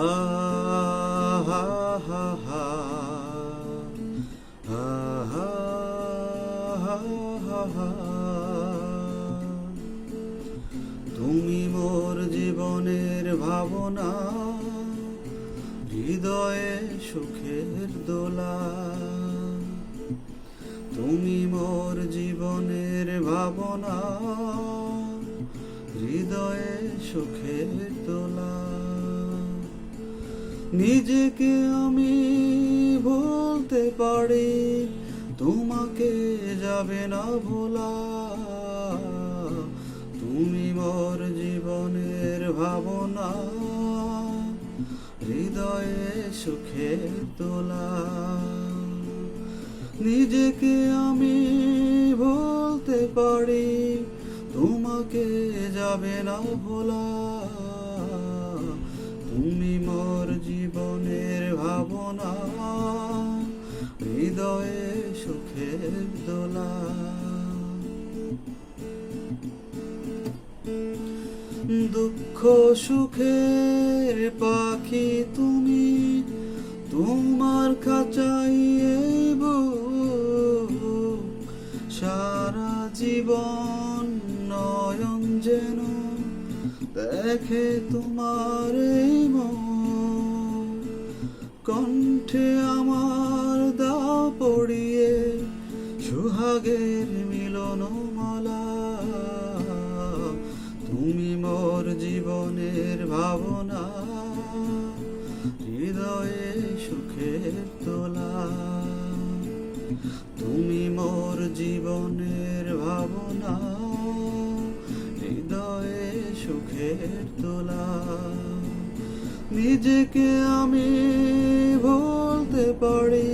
তুমি মোর জীবনের ভাবনা হৃদয়ে সুখের দোলা। তুমি মোর জীবনের ভাবনা হৃদয়ে সুখের দোলা। নিজেকে আমি বলতে পারি, তোমাকে যাবে না ভোলা। তুমি মোর জীবনের ভাবনা, হৃদয়ে সুখে তোলা। নিজেকে আমি বলতে পারি, তোমাকে যাবে না ভোলা। তুমি মোর জীবনের ভাবনা, হৃদয়ে সুখের দোলা। দুঃখ সুখের পাখি তুমি, তোমার খাঁচাই সারা জীবন নয়ন যেন দেখে তোমার কণ্ঠে আমার দাও পড়িয়ে সুহাগের মিলন মালা। তুমি মোর জীবনের ভাবনা, হৃদয়ে সুখের তোলা। তুমি মোর জীবনের ভাবনা সুখের তোলা। নিজেকে আমি বলতে পারি,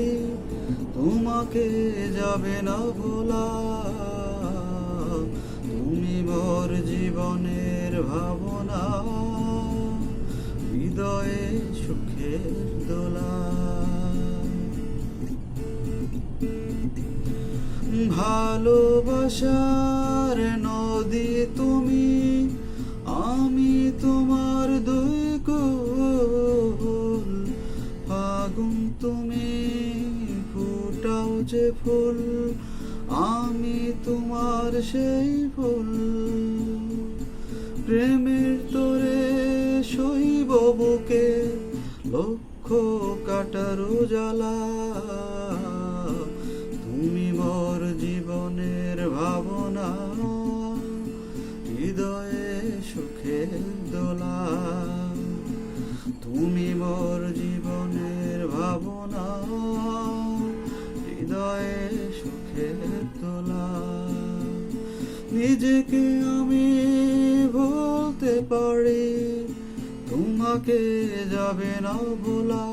তোমাকে যাবে না ভোলা। তুমি মোর জীবনের ভাবনা, হৃদয়ে সুখের দোলা ভালোবাসার নদী তুমি ফুল, আমি তোমার সেই ফুল। প্রেমের তোরে শৈব বুকে, লক্ষ কাটার জ্বালা তুমি মোর জীবনের ভাবনা, হৃদয়ে সুখের দোলা। তুমি মোর জীবনের নিজেকে আমি বলতে পারি, তোমাকে যাবে না ভোলা।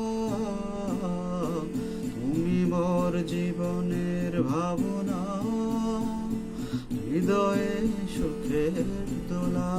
তুমি মোর জীবনের ভাবনা, হৃদয়ে সুখের তোলা।